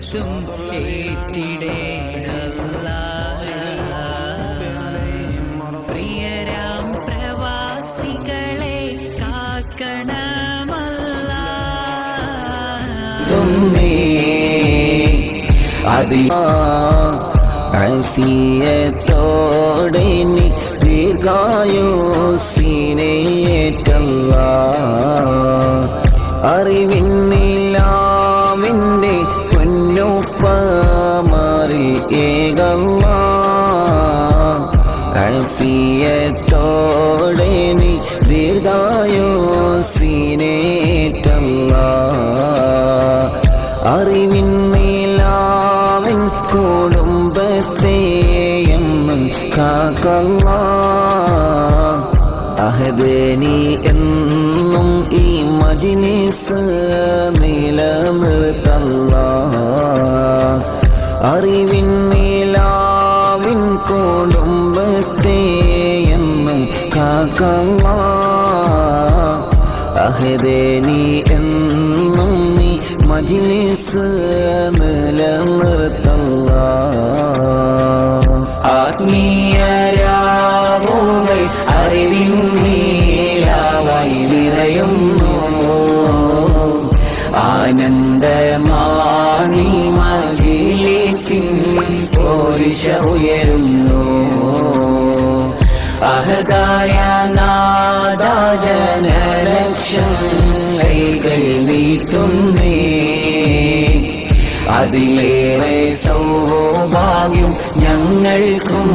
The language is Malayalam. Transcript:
ബറകത്തും ഏറ്റിടേണല്ല പ്രിയരാം പ്രവാസികളെ കാക്കണമല്ല. തുന്നേ അതി അൽഫിയത്തോടെ നീ ദീർഘായുസിനേറ്റല്ല. അറിവിന്നില്ലാവിന്റെ ഏകല്ല അൽഫിയത്തോടെ നീ ദീർഘായുസിനേറ്റല്ല അറിവിന്നേലാവൻ കുടുംബത്തെ എന്നും കാക്കല്ല അഹദനി എന്നും ഈ മജിനിസ് നിലനിർത്തല്ല അറിവിന്നേലാവിൻ കുടുംബത്തെ എന്നും കാക്കല്ല നീ എന്നും നീ മജിലിസ് നിലനിർത്തല്ല. ആത്മീയരാവുകൾ ആനന്ദമാണി മജിലിസിൻ പോരിശ ഉയരുന്നു. അഹദായ നാദാജനലക്ഷം കൈകൾ നീട്ടുന്നേ. അതിലേറെ സൗഭാഗ്യം ഞങ്ങൾക്കും